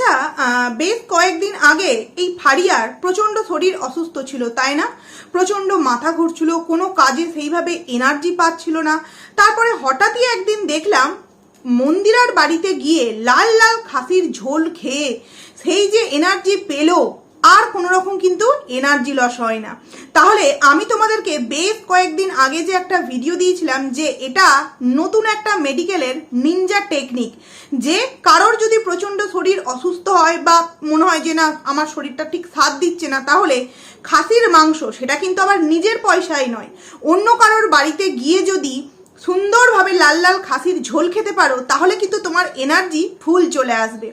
আচ্ছা বেশ কয়েকদিন আগে এই ফারিয়ার প্রচণ্ড শরীর অসুস্থ ছিল, তাই না? প্রচণ্ড মাথা ঘুরছিল, কোনো কাজে সেইভাবে এনার্জি পাচ্ছিল না। তারপরে হঠাৎই একদিন দেখলাম, মন্দিরার বাড়িতে গিয়ে লাল লাল খাসির ঝোল খেয়ে সেই যে এনার্জি পেল আর কোনো রকম কিন্তু এনার্জি লস হয় না। তাহলে আমি তোমাদেরকে বেশ কয়েকদিন আগে যে একটা ভিডিও দিয়েছিলাম যে এটা নতুন একটা মেডিকেলের নিনজা টেকনিক যে কারোর যদি প্রচণ্ড শরীর অসুস্থ হয় বা মনে হয় যে না, আমার শরীরটা ঠিক সাথ দিচ্ছে না, তাহলে খাসির মাংস সেটা কিন্তু আবার নিজের পয়সায় নয়। অন্য কারোর বাড়িতে গিয়ে যদি সুন্দরভাবে লাল লাল খাসির ঝোল খেতে পারো, তাহলে কিন্তু তোমার এনার্জি ফুল চলে আসবে।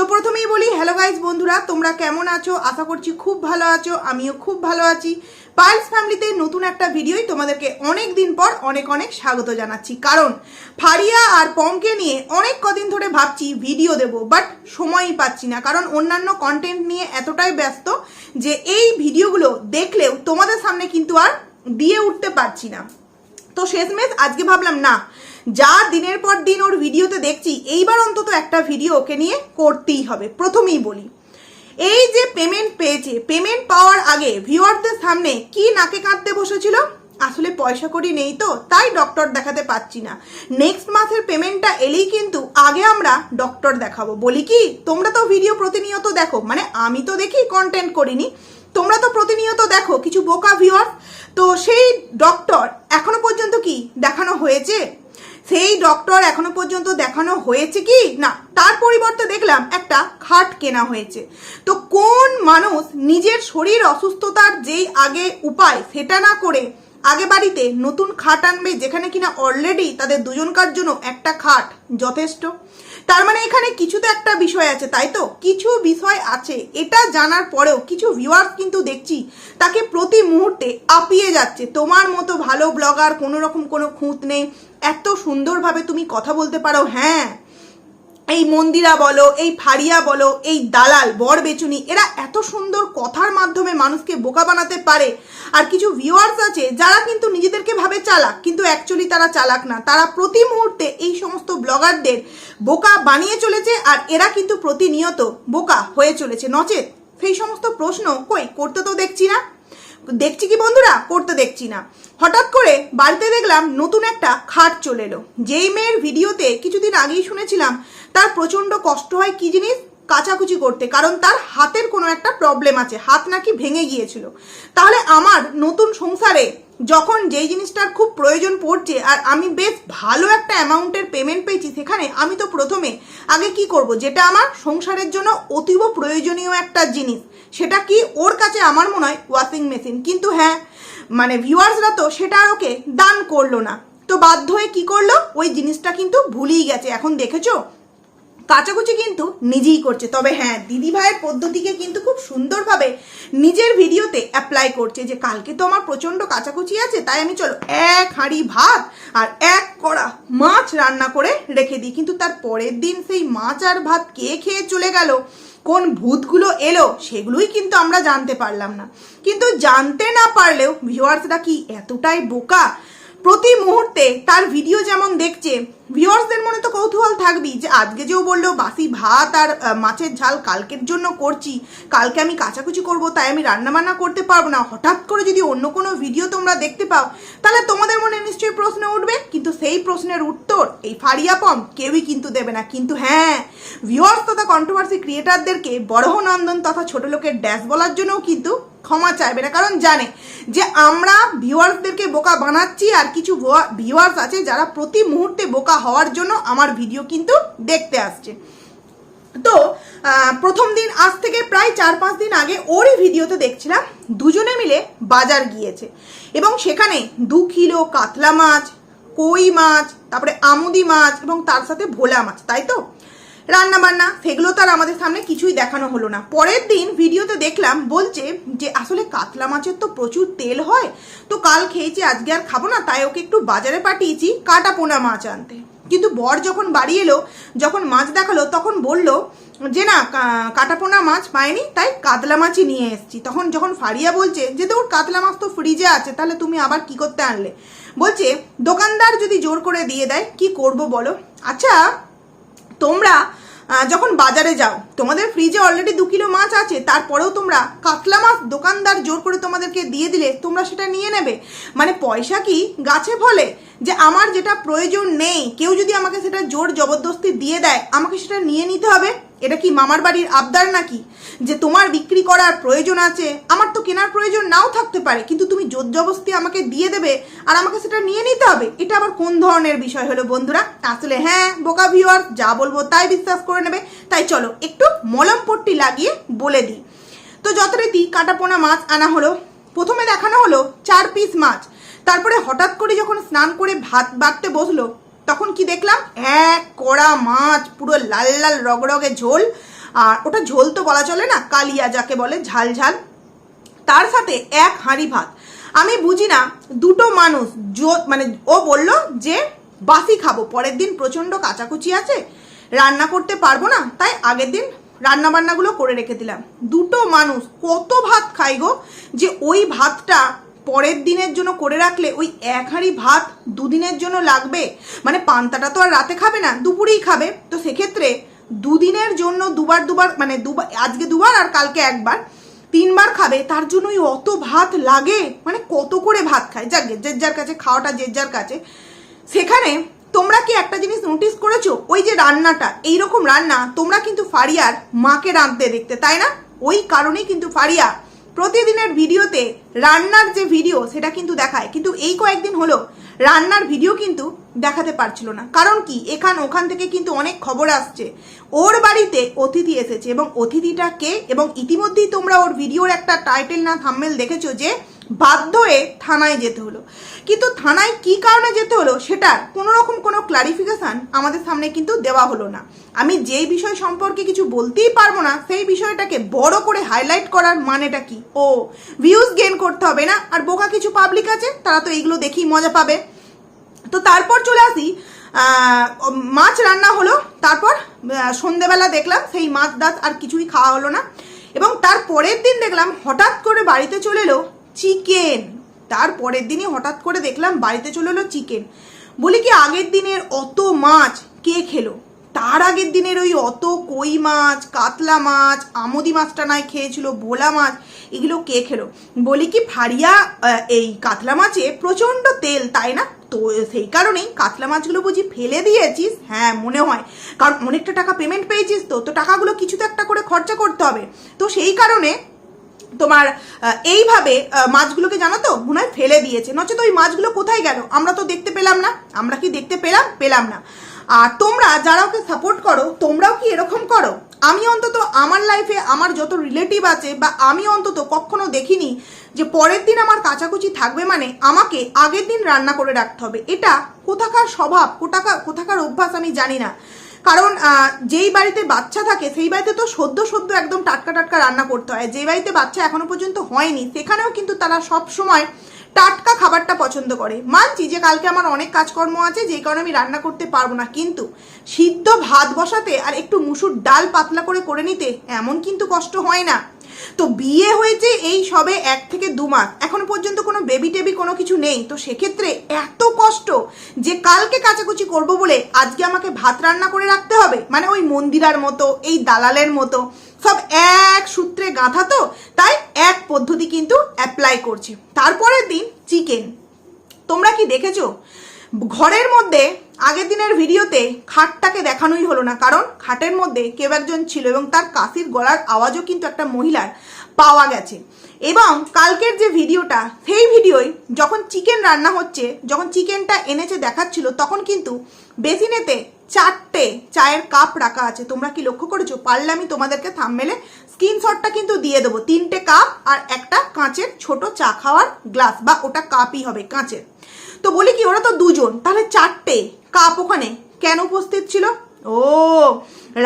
তো প্রথমেই বলি হ্যালো গাইজ বন্ধুরা, তোমরা কেমন আছো? আশা করছি খুব ভালো আছো, আমিও খুব ভালো আছি। পাইলস ফ্যামিলিতে নতুন একটা ভিডিওই তোমাদেরকে অনেক দিন পর অনেক অনেক স্বাগত জানাচ্ছি। কারণ ফারিয়া আর পমকে নিয়ে অনেক কদিন ধরে ভাবছি ভিডিও দেব বাট সময়ই পাচ্ছি না। কারণ অন্যান্য কন্টেন্ট নিয়ে এতটাই ব্যস্ত যে এই ভিডিওগুলো দেখলেও তোমাদের সামনে কিন্তু আর দিয়ে উঠতে পারছি না। তো শেষমেশ আজকে ভাবলাম, না যা দিনের পর দিন ওর ভিডিওতে দেখছি, এইবার অন্তত একটা ভিডিও ওকে নিয়ে করতেই হবে। প্রথমেই বলি, এই যে পেমেন্ট পেয়েছে পেমেন্ট পাওয়ার আগে ভিউয়ারদের সামনে কি নাকে কাঁদতে বসেছিল? আসলে পয়সা করি নেই তো, তাই ডক্টর দেখাতে পাচ্ছি না। নেক্সট মাসের পেমেন্টটা এলেই কিন্তু আগে আমরা ডক্টর দেখাবো। বলি কি, তোমরা তো ভিডিও প্রতিনিয়ত দেখো মানে আমি তো দেখি কন্টেন্ট করিনি। তোমরা তো প্রতিনিয়ত দেখো, কিছু বোকা ভিউয়ার তো সেই ডক্টর এখনও পর্যন্ত কি দেখানো হয়েছে? সেই ডক্টর এখনও পর্যন্ত দেখানো হয়েছে কি? না, তার পরিবর্তে দেখলাম একটা খাট কেনা হয়েছে। তো কোন মানুষ নিজের শরীর অসুস্থতার যেই আগে উপায় সেটা না করে আগে বাড়িতে নতুন খাট আনবে যেখানে কিনা অলরেডি তাদের দুজনকার জন্য একটা খাট যথেষ্ট। তার মানে এখানে কিছু তো একটা বিষয় আছে, তাই তো? কিছু বিষয় আছে, এটা জানার পরেও কিছু ভিউয়ার্স কিন্তু দেখছি, তাকে প্রতি মুহূর্তে আপিয়ে যাচ্ছে। তোমার মতো ভালো ব্লগার কোনো রকম কোনো খুঁত নেই। এত সুন্দরভাবে তুমি কথা বলতে পারো হ্যাঁ। এই মন্দিরা বলো, এই ফারিয়া বলো, এই দালাল, বর বেচুনি, এরা এত সুন্দর কথার মাধ্যমে মানুষকে বোকা বানাতে পারে। আর কিছু ভিউয়ার্স আছে, যারা কিন্তু নিজেদেরকে ভাবে চালাক, কিন্তু অ্যাকচুয়ালি তারা চালাক না। তারা প্রতি মুহূর্তে এই সমস্ত ব্লগারদের বোকা বানিয়ে চলেছে, আর এরা কিন্তু প্রতিনিয়ত বোকা হয়ে চলেছে। নচেত, সেই সমস্ত প্রশ্ন কই, করতে তো দেখছি না। দেখছি কি বন্ধুরা? করতে দেখছি না। হঠাৎ করে বাড়িতে দেখলাম নতুন একটা খাট চলে এলো। যেই মেয়ের ভিডিওতে কিছুদিন আগেই শুনেছিলাম তার প্রচণ্ড কষ্ট হয় কি জিনিস? কাচাকুচি করতে। কারণ তার হাতের কোনো একটা প্রবলেম আছে। হাত নাকি ভেঙে গিয়েছিল। তাহলে আমার নতুন সংসারে যখন যেই জিনিসটার খুব প্রয়োজন পড়ছে আর আমি বেশ ভালো একটা অ্যামাউন্টের পেমেন্ট পেয়েছি সেখানে আমি তো প্রথমে আগে কি করব? যেটা আমার সংসারের জন্য অতীব প্রয়োজনীয় একটা জিনিস। সেটা কি ওর কাছে আমার মনে হয় ওয়াশিং মেশিন কিন্তু হ্যাঁ মানে ভিউয়ার্সরা তো সেটা ওকে দান করল না। তো বাধ্য হয়ে কী করল? ওই জিনিসটা কিন্তু ভুলেই গেছে। এখন দেখেছ? কাচাকুচি কিন্তু নিজেই করছে। তবে হ্যাঁ দিদি ভাইয়ের পদ্ধতিকে কিন্তু খুব সুন্দরভাবে নিজের ভিডিওতে অ্যাপ্লাই করছে যে, কালকে তো আমার প্রচণ্ড কাচাকুচি আছে, তাই আমি চলো এক হাঁড়ি ভাত আর এক কড়া মাছ রান্না করে রেখে দিই। কিন্তু তার পরের দিন সেই মাছ আর ভাত কে খেয়ে চলে গেল? কোন ভূতগুলো এলো? সেগুলোই কিন্তু আমরা জানতে পারলাম না। কিন্তু জানতে না পারলেও ভিউয়ার্সরা কি এতটাই বোকা প্রতি মুহূর্তে তার ভিডিও যেমন দেখছে ভিউয়ার্সদের মনে তো কৌতূহল থাকবেই যে আজকে যেও বলল, বাসি ভাত আর মাছের ঝাল কালকের জন্য করছি, কালকে আমি কাচাকুচি করব, তাই আমি রান্নাবান্না করতে পারব না। হঠাৎ করে যদি অন্য কোনো ভিডিও তোমরা দেখতে পাও, তাহলে তোমাদের মনে নিশ্চয়ই প্রশ্ন উঠবে, কিন্তু সেই প্রশ্নের উত্তর এই ফারিয়া পম কেউই কিন্তু দেবে না। কিন্তু হ্যাঁ ভিউয়ার্স তথা কন্ট্রোভার্সি ক্রিয়েটারদেরকে বড়হনন্দন তথা ছোট লোকের ড্যাশ বলার জন্যও কিন্তু ক্ষমা চাইবে না। কারণ জানে যে আমরা ভিউয়ার্সদেরকে বোকা বানাচ্ছি আর কিছু ভিউয়ার্স আছে যারা প্রতি মুহূর্তে বোকা হওয়ার জন্য আমার ভিডিও কিন্তু দেখতে আসছে। তো প্রথম দিন আজ থেকে প্রায় চার পাঁচ দিন আগে ওরই ভিডিওতে দেখছিলাম, দুজনে মিলে বাজার গিয়েছে। এবং সেখানে দু কিলো কাতলা মাছ, কই মাছ, তারপরে আমুদি মাছ এবং তার সাথে ভোলা মাছ, তাই তো? রান্না বান্না সেগুলো তো আর আমাদের সামনে কিছুই দেখানো হলো না। পরের দিন ভিডিওতে দেখলাম বলছে যে, আসলে কাতলা মাছের তো প্রচুর তেল হয়, তো কাল খেয়েছি, আজকে আর খাব না, তাই ওকে একটু বাজারে পাঠিয়েছি কাটা পোনা মাছ আনতে। কিন্তু বর যখন বাড়ি এলো, যখন মাছ দেখাল, তখন বলল যে, না কাটাপোনা মাছ পায়নি তাই কাতলা মাছই নিয়ে এসেছি। তখন যখন ফারিয়া বলছে যে, তোর কাতলা মাছ তো ফ্রিজে আছে, তাহলে তুমি আবার কি করতে আনলে? বলছে, দোকানদার যদি জোর করে দিয়ে দেয়, কি করব বলো? আচ্ছা তোমরা যখন বাজারে যাও, তোমাদের ফ্রিজে অলরেডি দু কিলো মাছ আছে, তারপরেও তোমরা কাতলা মাছ দোকানদার জোর করে তোমাদেরকে দিয়ে দিলে তোমরা সেটা নিয়ে নেবে। মানে পয়সা কি গাছে ফলে? যে আমার যেটা প্রয়োজন নেই, কেউ যদি আমাকে সেটা জোর জবরদস্তি দিয়ে দেয়, আমাকে সেটা নিয়ে নিতে হবে? এটা কি মামার বাড়ির আবদার নাকি? যে তোমার বিক্রি করার প্রয়োজন আছে, আমার তো কেনার প্রয়োজন নাও থাকতে পারে, কিন্তু তুমি জোর জবস্তি আমাকে দিয়ে দেবে আর আমাকে সেটা নিয়ে নিতে হবে। এটা আবার কোন ধরনের বিষয় হলো বন্ধুরা? আসলে হ্যাঁ বোকা ভিউয়ার যা বলব তাই বিশ্বাস করে নেবে। তাই চলো, একটু মলম পট্টি লাগিয়ে বলে দিই। তো যথারীতি কাটাপোনা মাছ আনা হলো। প্রথমে দেখানো হলো চার পিস মাছ। তারপরে হঠাৎ করে যখন স্নান করে ভাত বাড়তে বসল তখন কি দেখলাম? এক কড়া মাছ, পুরো লাল লাল রগরগে ঝোল। আর ওটা ঝোল তো বলা চলে না, কালিয়া যাকে বলে, ঝাল ঝাল। তার সাথে এক হাঁড়ি ভাত। আমি বুঝি না, দুটো মানুষ মানে ও বলল যে, বাসি খাব, পরের দিন প্রচণ্ড কাচাকুচি আছে, রান্না করতে পারব না, তাই আগের দিন রান্না বান্নাগুলো করে রেখে দিলাম। দুটো মানুষ কত ভাত খাই গো, যে ওই ভাতটা পরের দিনের জন্য করে রাখলে ওই এক হাঁড়ি ভাত দুদিনের জন্য লাগবে? মানে পান্তাটা তো আর রাতে খাবে না দুপুরেই খাবে। তো সেক্ষেত্রে দুদিনের জন্য দুবার দুবার মানে দুবার আজকে দুবার আর কালকে একবার তিনবার খাবে তার জন্যই অত ভাত লাগে? মানে কত করে ভাত খায়? গে, যে যার কাছে খাওয়াটা যে যার কাছে। সেখানে তোমরা কি একটা জিনিস নোটিস করেছ? ওই যে রান্নাটা এইরকম রান্না তোমরা কিন্তু ফারিয়ার মাকে রাঁধতে দেখতে তাই না? ওই কারণেই কিন্তু ফারিয়া প্রতিদিনের ভিডিওতে রান্নার যে ভিডিও, সেটা কিন্তু দেখায়। কিন্তু এই কয়েকদিন হলো রান্নার ভিডিও কিন্তু দেখাতে পারছিল না। কারণ কি? এখান ওখান থেকে কিন্তু অনেক খবর আসছে। ওর বাড়িতে অতিথি এসেছে এবং অতিথিটা কে? এবং ইতিমধ্যেই তোমরা ওর ভিডিওর একটা টাইটেল না থাম্মেল দেখেছ যে বাধ্য হয়ে থানায় যেতে হলো। কিন্তু থানায় কি কারণে যেতে হলো সেটার কোনো রকম কোনো ক্লারিফিকেশান আমাদের সামনে কিন্তু দেওয়া হলো না। আমি যেই বিষয় সম্পর্কে কিছু বলতেই পারব না, সেই বিষয়টাকে বড় করে হাইলাইট করার মানেটা কি? ও ভিউজ গেন করতে হবে না? আর বোকা কিছু পাবলিক আছে, তারা তো এইগুলো দেখেই মজা পাবে। তো তারপর চলে আসি মাছ রান্না হলো, তারপর সন্ধেবেলা দেখলাম সেই মাছ দাস আর কিছুই খাওয়া হলো না। এবং তার পরের দিন দেখলাম হঠাৎ করে বাড়িতে চলে এলো চিকেন। তার পরের দিনই হঠাৎ করে দেখলাম বাড়িতে চলে এলো চিকেন। বলি কি আগের দিনের অত মাছ কে খেলো? তার আগের দিনের ওই অত কই মাছ কাতলা মাছ আমদি মাছটা নাই খেয়েছিল ভোলা মাছ এগুলো কে খেলো? বলি কি আহ, এই কাতলা মাছে প্রচণ্ড তেল তাই না? তো সেই কারণেই কাতলা মাছগুলো বুঝি ফেলে দিয়েছিস? হ্যাঁ মনে হয়। কারণ অনেকটা টাকা পেমেন্ট পেয়েছিস তো তো টাকাগুলো কিছু তো একটা করে খরচা করতে হবে। তো সেই কারণে তোমার এইভাবে মাছগুলোকে জানো তো হয় ফেলে দিয়েছে। নচেত ওই মাছগুলো কোথায় গেল? আমরা তো দেখতে পেলাম না। আমরা কি দেখতে পেলাম? পেলাম না। আর তোমরা যারা ওকে সাপোর্ট করো, তোমরাও কি এরকম করো? আমি অন্তত আমার লাইফে আমার যত রিলেটিভ আছে বা আমি অন্তত কখনো দেখিনি যে পরের দিন আমার কাচাকুচি থাকবে মানে আমাকে আগের দিন রান্না করে রাখতে হবে। এটা কোথাকার স্বভাব কোথাকার কোথাকার অভ্যাস আমি জানি না। কারণ যেই বাড়িতে বাচ্চা থাকে, সেই বাড়িতে তো সদ্য সদ্য একদম টাটকা টাটকা রান্না করতে হয়। যে বাড়িতে বাচ্চা এখনও পর্যন্ত হয়নি, সেখানেও কিন্তু তারা সব সময় টাটকা খাবারটা পছন্দ করে। মানছি যে কালকে আমার অনেক কাজকর্ম আছে, যেই কারণে আমি রান্না করতে পারব না, কিন্তু সিদ্ধ ভাত বসাতে আর একটু মুসুর ডাল পাতলা করে করে নিতে এমন কিন্তু কষ্ট হয় না। তো বিয়ে হয়েছে এই সবে এক থেকে দু মাস। এখনও পর্যন্ত কোনো বেবি টেবি কোনো কিছু নেই। তো সেক্ষেত্রে এত কষ্ট যে কালকে কাচাকুচি করব বলে আজকে আমাকে ভাত রান্না করে রাখতে হবে? মানে ওই মন্দিরার মতো, এই দালালের মতো। সব এক সূত্রে গাঁথা তো, তাই এক পদ্ধতি কিন্তু অ্যাপ্লাই করছে। তারপরের দিন চিকেন তোমরা কি দেখেছ? ঘরের মধ্যে আগের দিনের ভিডিওতে খাটটাকে দেখানোই হলো না, কারণ খাটের মধ্যে কেউ একজন ছিল এবং তার কাশির গলার আওয়াজও কিন্তু একটা মহিলার পাওয়া গেছে। এবং কালকের যে ভিডিওটা, সেই ভিডিওয় যখন চিকেন রান্না হচ্ছে, যখন চিকেনটা এনেছে দেখাচ্ছিল, তখন কিন্তু বেসিনেতে চারটে চায়ের কাপ রাখা আছে। তোমরা কি লক্ষ্য করেছ? পারলে আমি তোমাদেরকে থামমেলে স্ক্রিনশটটা কিন্তু দিয়ে দেবো। তিনটে কাপ আর একটা কাঁচের ছোট চা খাওয়ার গ্লাস বা ওটা কাপই হবে কাঁচের। তো বলি কি, ওরা তো দুজন, তাহলে চারটে কাপ ওখানে। কেন উপস্থিত ছিল? ও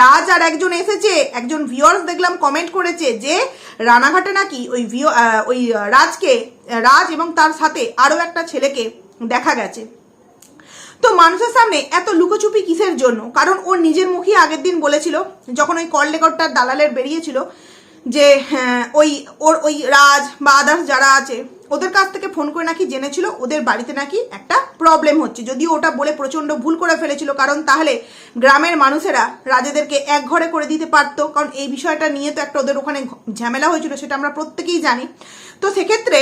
রাজ আর একজন এসেছে। একজন ভিউয়ার্স দেখলাম কমেন্ট করেছে যে রানাঘাটে নাকি ওই ভিও ওই রাজকে রাজ এবং তার সাথে আরও একটা ছেলেকে দেখা গেছে। তো মানুষের সামনে এত লুকোচুপি কিসের জন্য? কারণ ওর নিজের মুখই আগের দিন বলেছিল যখন ওই কল রেকর্ডটার দালালের বেরিয়েছিল যে হ্যাঁ, ওই ওর ওই রাজ বা আদার্স যারা আছে ওদের কাছ থেকে ফোন করে নাকি জেনেছিল, ওদের বাড়িতে নাকি একটা প্রবলেম হচ্ছে। যদিও ওটা বলে প্রচণ্ড ভুল করে ফেলেছিল, কারণ তাহলে গ্রামের মানুষেরা রাজাদেরকে এক ঘরে করে দিতে পারতো। কারণ এই বিষয়টা নিয়ে তো একটা ওদের ওখানে ঝামেলা হয়েছিল, সেটা আমরা প্রত্যেকেই জানি। তো সেক্ষেত্রে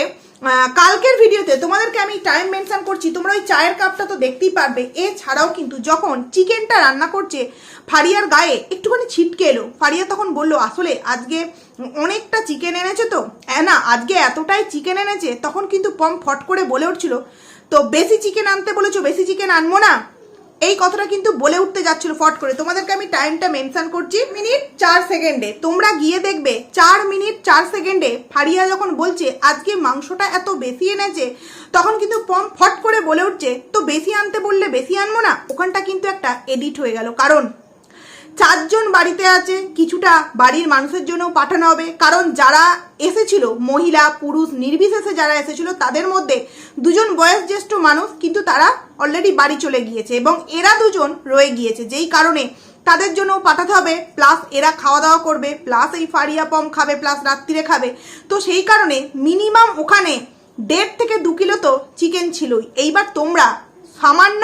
কালকের ভিডিওতে তোমাদেরকে আমি টাইম মেনশন করছি, তোমরা ওই চায়ের কাপটা তো দেখতেই পারবে। এছাড়াও কিন্তু যখন চিকেনটা রান্না করছে, ফারিয়ার গায়ে একটুখানি ছিটকে এলো। ফারিয়া তখন বলল, আসলে আজকে অনেকটা চিকেন এনেছে তো? না, আজকে এতটাই চিকেন এনেছে, তখন কিন্তু পম ফট করে বলে উঠছিল, তো বেশি চিকেন আনতে বলেছ, বেশি চিকেন আনব না? এই কথাটা কিন্তু বলে উঠতে যাচ্ছিল ফট করে। তোমাদেরকে আমি টাইমটা মেনশন করছি মিনিট চার সেকেন্ডে তোমরা গিয়ে দেখবে, চার মিনিট চার সেকেন্ডে ফারিয়া যখন বলছে, আজকে মাংসটা এত বেশি এনেছে, তখন কিন্তু পম ফট করে বলে উঠছে, তো বেশি আনতে বললে বেশি আনব না? ওখানটা কিন্তু একটা এডিট হয়ে গেল। কারণ চারজন বাড়িতে আছে, কিছুটা বাড়ির মানুষের জন্য পাঠানো হবে। কারণ যারা এসেছিল, মহিলা, পুরুষ, নির্বিশেষে যারা এসেছিল, তাদের মধ্যে দুজন বয়োজ্যেষ্ঠ মানুষ, কিন্তু তারা অলরেডি বাড়ি চলে গিয়েছে এবং এরা দুজন রয়ে গিয়েছে। যেই কারণে তাদের জন্য পাঠাতে হবে প্লাস এরা খাওয়া দাওয়া করবে প্লাস এই ফারিয়া পম খাবে প্লাস রাত্রিরে খাবে। তো সেই কারণে মিনিমাম ওখানে দেড় থেকে দু কিলো তো চিকেন ছিলই। এইবার তোমরা সামান্য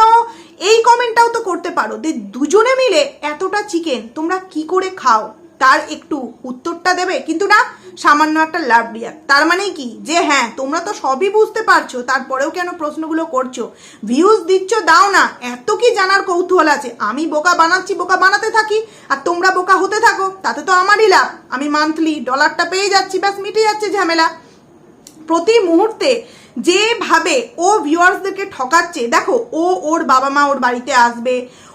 এই কমেন্টটাও তো করতে পারো যে দুজনে মিলে এতটা চিকেন তোমরা কি করে খাও? তার একটু উত্তরটা দেবে। কিন্তু না, সামান্য একটা লাভ রিয়াক্ট তার মানে কি? যে হ্যাঁ তোমরা তো সবই বুঝতে পারছ, তারপরেও কেন প্রশ্নগুলো করছ? ভিউজ দিচ্ছ, দাও না। এত কি জানার কৌতূহল আছে? আমি বোকা বানাচ্ছি, বোকা বানাতে থাকি, আর তোমরা বোকা হতে থাকো, তাতে তো আমারই লাভ। আমি মান্থলি ডলারটা পেয়ে যাচ্ছি, ব্যাস মিটে যাচ্ছে ঝামেলা। প্রতি মুহূর্তে যেভাবে ও ভিউয়ার্সদেরকে ঠকাচ্ছে, দেখো, ও ওর বাবা মা ওর বাড়িতে আসবে,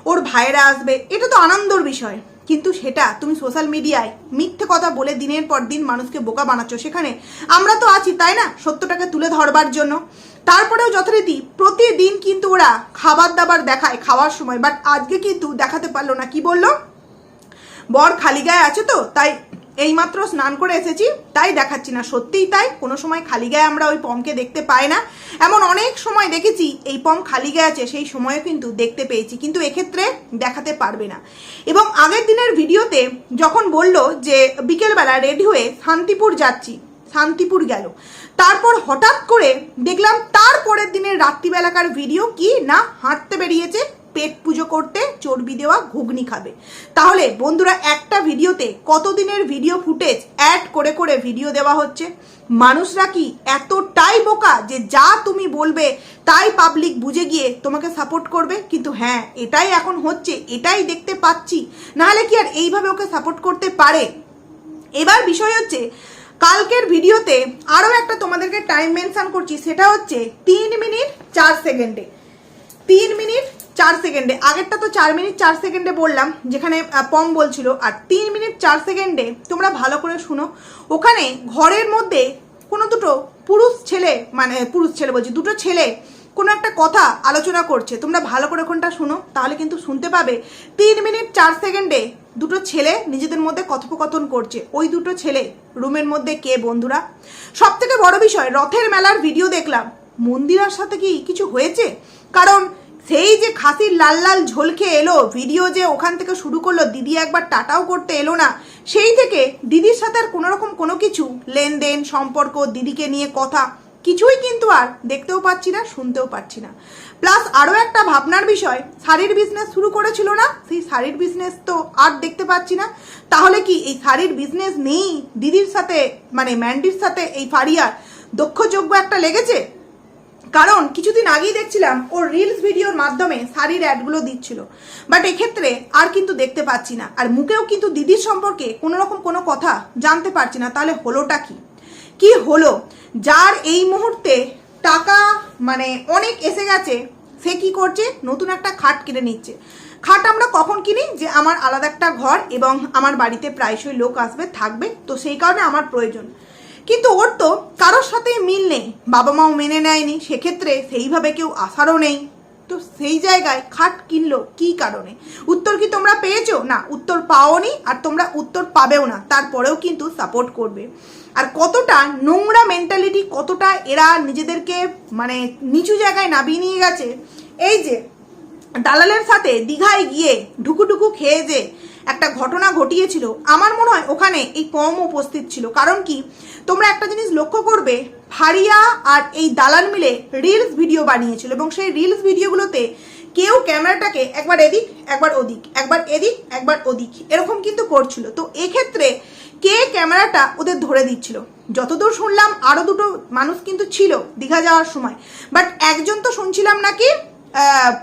ওর ভাইয়েরা আসবে, এটা তো আনন্দর বিষয়। কিন্তু সেটা তুমি সোশ্যাল মিডিয়ায় মিথ্যে কথা বলে দিনের পর দিন মানুষকে বোকা বানাচ্ছ। সেখানে আমরা তো আছি, তাই না? সত্যটাকে তুলে ধরবার জন্য। তারপরেও যথারীতি প্রতিদিন কিন্তু ওরা খাবার দাবার দেখায় খাওয়ার সময়। বাট আজকে কিন্তু দেখাতে পারল না। কি বলল? বর খালি গায়ে আছে তো, তাই এইমাত্র স্নান করে এসেছি, তাই দেখাচ্ছি না। সত্যিই তাই, কোনো সময় খালি গায়ে আমরা ওই পমকে দেখতে পাই না। এমন অনেক সময় দেখেছি, এই পম খালি গায়ে আছে, সেই সময়ও কিন্তু দেখতে পেয়েছি, কিন্তু এক্ষেত্রে দেখাতে পারবে না। এবং আগের দিনের ভিডিওতে যখন বলল যে বিকেলবেলা রেডি হয়ে শান্তিপুর যাচ্ছি, শান্তিপুর গেল। তারপর হঠাৎ করে দেখলাম, তার পরের দিনের রাত্রিবেলাকার ভিডিও কি না হাঁটতে বেরিয়েছে পেট পুজো করতে চর্বি দেওয়া ঘুগনি খাবে। তাহলে বন্ধুরা, একটা ভিডিওতে কতদিনের ভিডিও ফুটেজ অ্যাড করে করে ভিডিও দেওয়া হচ্ছে? মানুষরা কি এতটাই বোকা যে যা তুমি বলবে তাই পাবলিক বুঝে গিয়ে তোমাকে সাপোর্ট করবে? কিন্তু হ্যাঁ এটাই এখন হচ্ছে, এটাই দেখতে পাচ্ছি। নাহলে কি আর এইভাবে ওকে সাপোর্ট করতে পারে? এবার বিষয় হচ্ছে, কালকের ভিডিওতে আরও একটা তোমাদেরকে টাইম মেনশান করছি, সেটা হচ্ছে তিন মিনিট চার সেকেন্ডে। তিন মিনিট চার সেকেন্ডে। আগেরটা তো চার মিনিট, চার সেকেন্ডে বললাম, যেখানে পম বলছিল। আর তিন মিনিট, চার সেকেন্ডে তোমরা ভালো করে শুনো। ওখানে ঘরের মধ্যে কোনো দুটো পুরুষ ছেলে মানে পুরুষ ছেলে বলছি, দুটো ছেলে কোনো একটা কথা আলোচনা করছে। তোমরা ভালো করে ওখানটা শুনো, তাহলে কিন্তু শুনতে পাবে। তিন মিনিট, চার সেকেন্ডে দুটো ছেলে নিজেদের মধ্যে কথোপকথন করছে। ওই দুটো ছেলে রুমের মধ্যে কে, বন্ধুরা? সব থেকে বড় বিষয়, রথের মেলার ভিডিও দেখলাম। মন্দিরার সাথে কি কিছু হয়েছে? কারণ সেই যে খাসির লাল লাল ঝোল খেয়ে এলো ভিডিও যে ওখান থেকে শুরু করল, দিদি একবার টাটাও করতে এলো না, সেই থেকে দিদির সাথে আর কোনো রকম কোনো কিছু, লেনদেন, সম্পর্ক, দিদিকে নিয়ে কথা, কিছুই কিন্তু আর দেখতেও পাচ্ছি না, শুনতেও পাচ্ছি না। প্লাস আরও একটা ভাবনার বিষয়, শাড়ির বিজনেস শুরু করেছিল না? সেই শাড়ির বিজনেস তো আর দেখতে পাচ্ছি না। তাহলে কি এই শাড়ির বিজনেস নেই? দিদির সাথে মানে ম্যান্ডির সাথে এই ফারিয়ার দক্ষযোগ্য একটা লেগেছে? কারণ কিছুদিন আগেই দেখছিলাম ওর রিলস ভিডিওর মাধ্যমে শাড়ির অ্যাডগুলো দিচ্ছিল। বাট এক্ষেত্রে আর কিন্তু দেখতে পাচ্ছি না। আর মুখেও কিন্তু দিদির সম্পর্কে কোনো রকম কোনো কথা জানতে পারছি না। তাহলে হলোটা কি? কি হলো? যার এই মুহূর্তে টাকা মানে অনেক এসে গেছে, সে কি করছে? নতুন একটা খাট কিনে নিচ্ছে। খাট আমরা কখন কিনি? যে আমার আলাদা একটা ঘর এবং আমার বাড়িতে প্রায়শই লোক আসবে, থাকবে। তো সেই কারণে আমার প্রয়োজন। কিন্তু ওর তো কারোর সাথে মিল নেই। বাবা মাও মেনে নেয়নি, সেক্ষেত্রে সেইভাবে কেউ আসারও নেই। তো সেই জায়গায় খাট কিনলো কি কারণে? উত্তর কি তোমরা পেয়েছ? না, উত্তর পাওনি আর তোমরা উত্তর পাবেও না, তারপরেও কিন্তু সাপোর্ট করবে। আর কতটা নোংরা মেন্টালিটি কতটা এরা নিজেদেরকে মানে নিচু জায়গায় নামিয়ে নিয়ে গেছে, এই যে, দালালের সাথে দীঘায় গিয়ে ঢুকুঢুকু খেয়ে যে একটা ঘটনা ঘটিয়েছিল। আমার মনে হয় ওখানে এই কম উপস্থিত ছিল। কারণ কি? তোমরা একটা জিনিস লক্ষ্য করবে ফারিয়া আর এই দালান মিলে রিলস ভিডিও বানিয়েছিল এবং সেই রিলস ভিডিওগুলোতে কেউ ক্যামেরাটাকে একবার এদিক, একবার ওদিক, একবার এদিক, একবার ওদিক এরকম কিন্তু করছিল। তো এক্ষেত্রে কে ক্যামেরাটা ওদের ধরে দিচ্ছিল? যতদূর শুনলাম, আরও দুটো মানুষ কিন্তু ছিল দীঘা যাওয়ার সময়। বাট একজন তো শুনছিলাম নাকি?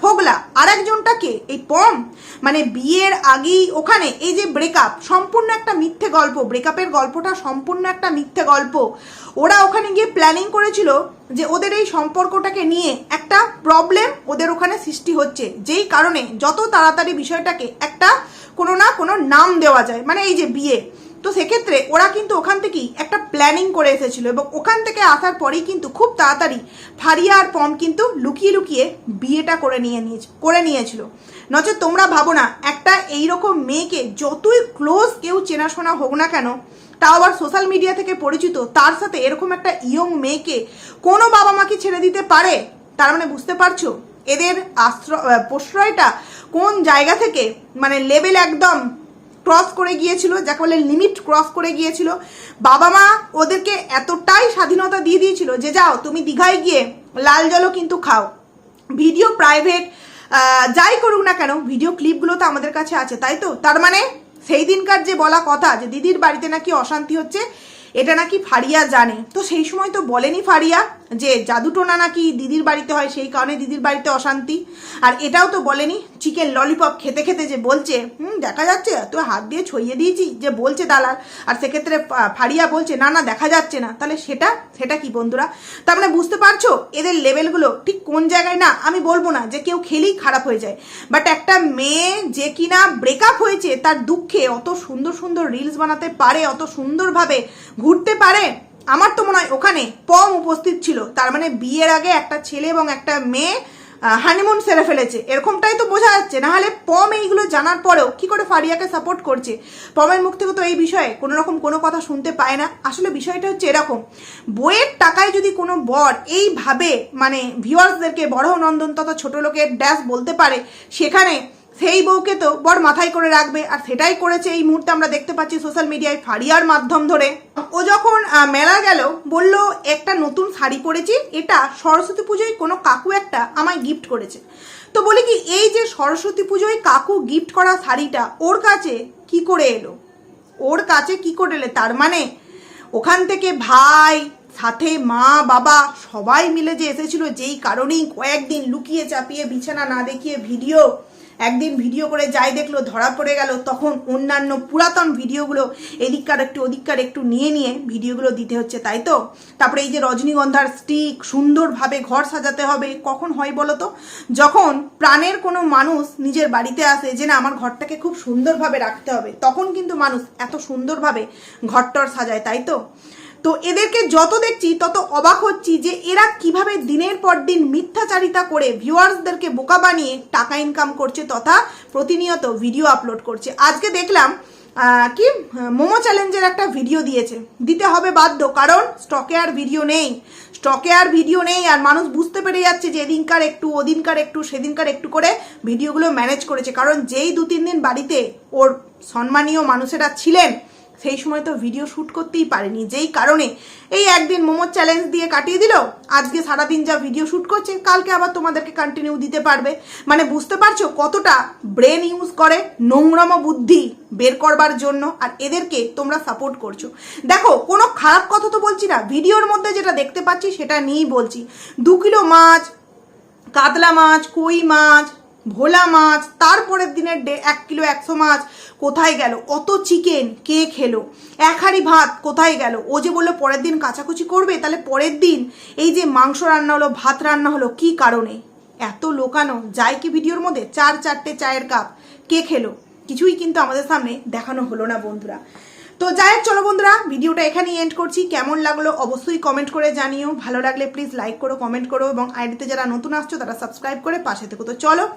ফোগলা আর একজনটা কে? এই পম? মানে বিয়ের আগেই ওখানে, এই যে ব্রেকআপ সম্পূর্ণ একটা মিথ্যে গল্প ব্রেকআপের গল্পটা সম্পূর্ণ একটা মিথ্যে গল্প। ওরা ওখানে গিয়ে প্ল্যানিং করেছিল যে ওদের এই সম্পর্কটাকে নিয়ে একটা প্রবলেম ওদের ওখানে সৃষ্টি হচ্ছে। যেই কারণে যত তাড়াতাড়ি বিষয়টাকে একটা কোনো না কোনো নাম দেওয়া যায়। মানে এই যে বিয়ে তো সেক্ষেত্রে ওরা কিন্তু ওখান থেকেই একটা প্ল্যানিং করে এসেছিল এবং ওখান থেকে আসার পরেই কিন্তু খুব তাড়াতাড়ি ফারিয়া আর পম কিন্তু লুকিয়ে লুকিয়ে বিয়েটা করে নিয়ে নিয়েছে, করে নিয়েছিল। নচে তোমরা ভাবো না, একটা এইরকম মেয়েকে যতই ক্লোজ কেউ চেনাশোনা হোক না কেন, তাও আবার সোশ্যাল মিডিয়া থেকে পরিচিত, তার সাথে এরকম একটা ইয়ং মেয়েকে কোনো বাবা মাকে ছেড়ে দিতে পারে? তার মানে বুঝতে পারছ? এদের আশ্রয় প্রশ্রয়টা কোন জায়গা থেকে মানে লেভেল একদম ক্রস করে গিয়েছিল, যাকে বলে লিমিট ক্রস করে গিয়েছিল। বাবা মা ওদেরকে এতটাই স্বাধীনতা দিয়ে দিয়েছিল যে, যাও, তুমি দীঘায় গিয়ে লাল জলও কিন্তু খাও। ভিডিও প্রাইভেট যাই করুক না কেন ভিডিও ক্লিপগুলো তো আমাদের কাছে আছে, তাই তো? তার মানে সেই দিনকার যে বলা কথা যে, দিদির বাড়িতে নাকি অশান্তি হচ্ছে, এটা নাকি ফারিয়া জানে। তো সেই সময় তো বলেনি ফারিয়া যে, জাদুটোনা নাকি দিদির বাড়িতে হয়, সেই কারণে দিদির বাড়িতে অশান্তি। আর এটাও তো বলেনি চিকেন ললিপপ খেতে খেতে যে বলছে, হুম, দেখা যাচ্ছে তো হাত দিয়ে ছইয়ে দিয়েছি, যে বলছে দালাল। আর সেক্ষেত্রে ফারিয়া বলছে, না না, দেখা যাচ্ছে না। তাহলে সেটা সেটা কি বন্ধুরা? তার মানে বুঝতে পারছ, এদের লেভেলগুলো ঠিক কোন জায়গায় না, আমি বলব না যে কেউ খেলেই খারাপ হয়ে যায়। বাট একটা মেয়ে যে কিনা ব্রেকআপ হয়েছে, তার দুঃখে অত সুন্দর সুন্দর রিলস বানাতে পারে, অত সুন্দরভাবে ঘুরতে পারে, আমার তো মনে হয় ওখানে পম উপস্থিত ছিল। তার মানে বিয়ের আগে একটা ছেলে এবং একটা মেয়ে হানিমুন সেরে ফেলেছে। এরকমটাই তো বোঝা যাচ্ছে। নাহলে পম এইগুলো জানার পরেও কি করে ফারিয়াকে সাপোর্ট করছে? পমের মুখ থেকে তো এই বিষয়ে কোনো রকম কোনো কথা শুনতে পায় না। আসলে বিষয়টা হচ্ছে এরকম। বইয়ের টাকায় যদি কোনো বর এইভাবে মানে ভিউয়ার্সদেরকে বড় নন্দন তথা ছোট লোকের ড্যাশ বলতে পারে, সেখানে সেই বউকে তো বর মাথায় করে রাখবে, আর সেটাই করেছে এই মুহূর্তে আমরা দেখতে পাচ্ছি সোশ্যাল মিডিয়ায় ফারিয়ার মাধ্যম ধরে। ও যখন মেলা গেল, বলল, একটা নতুন শাড়ি পরেছি, এটা সরস্বতী পুজোয় কোনো কাকু একটা আমায় গিফট করেছে। তো বলি কি, এই যে সরস্বতী পুজোয় কাকু গিফট করা শাড়িটা, ওর কাছে কি করে এলো? ওর কাছে কি করে এলে? তার মানে ওখান থেকে ভাই, সাথে মা, বাবা, সবাই মিলে যে এসেছিল, যেই কারণেই কয়েকদিন লুকিয়ে চাপিয়ে, বিছানা না দেখিয়ে ভিডিও একদিন ভিডিও করে যাই দেখল, ধরা পড়ে গেল, তখন অন্যান্য পুরাতন ভিডিওগুলো এদিককার একটু ওদিককার একটু নিয়ে নিয়ে ভিডিওগুলো দিতে হচ্ছে, তাই তো? তারপরে এই যে রজনীগন্ধার স্টিক সুন্দরভাবে ঘর সাজাতে হবে, কখন হয় বলো তো? যখন প্রাণের কোনো মানুষ নিজের বাড়িতে আসে যে না, আমার ঘরটাকে খুব সুন্দরভাবে রাখতে হবে, তখন কিন্তু মানুষ এত সুন্দরভাবে ঘরটর সাজায়, তাই তো? তো এদেরকে যত দেখছি, তত অবাক হচ্ছি যে এরা কীভাবে দিনের পর দিন মিথ্যাচারিতা করে ভিউয়ার্সদেরকে বোকা বানিয়ে টাকা ইনকাম করছে তথা প্রতিনিয়ত ভিডিও আপলোড করছে। আজকে দেখলাম কি, মোমো চ্যালেঞ্জের একটা ভিডিও দিয়েছে। দিতে হবে বাধ্য, কারণ স্টকে আর ভিডিও নেই। স্টকে আর ভিডিও নেই, আর মানুষ বুঝতে পেরে যাচ্ছে যে এদিনকার একটু, ওদিনকার একটু, সেদিনকার একটু করে ভিডিওগুলো ম্যানেজ করেছে। কারণ যেই দু তিন দিন বাড়িতে ওর সম্মানীয় মানুষেরা ছিলেন সেই সময় তো ভিডিও শ্যুট করতেই পারেনি। যেই কারণে এই একদিন মোমোর চ্যালেঞ্জ দিয়ে কাটিয়ে দিল, আজকে সারাদিন যা ভিডিও শ্যুট করছে, কালকে আবার তোমাদেরকে কন্টিনিউ দিতে পারবে। মানে বুঝতে পারছ কতটা ব্রেন ইউজ করে নোংরামো বুদ্ধি বের করবার জন্য আর এদেরকে তোমরা সাপোর্ট করছ। দেখো, কোনো খারাপ কথা তো বলছি না। ভিডিওর মধ্যে যেটা দেখতে পাচ্ছি সেটা নিয়েই বলছি। দু কিলো মাছ, কাতলা মাছ, কই মাছ ভোলা মাছ, তারপরের দিনের ডে- এক কিলো একশো মাছ, কোথায় গেল? অত চিকেন কে খেলো? এক হাঁড়ি ভাত, কোথায় গেল? ও যে বলল পরের দিন কাচাকুচি করবে, তাহলে পরের দিন এই যে মাংস রান্না হলো, ভাত রান্না হলো, কি কারণে? এত লোকানো যায় কি ভিডিওর মধ্যে, চার চারটে চায়ের কাপ, কে খেলো? কিছুই কিন্তু আমাদের সামনে দেখানো হলো না, বন্ধুরা। তো যাই হোক, চলো বন্ধুরা, ভিডিওটা এখানেই এন্ড করছি। কেমন লাগল অবশ্যই কমেন্ট করে জানিও। ভালো লাগলে প্লিজ লাইক করো কমেন্ট করো, এবং আইডিতে যারা নতুন আসছো, তারা সাবস্ক্রাইব করে পাশে থেকো। তো চলো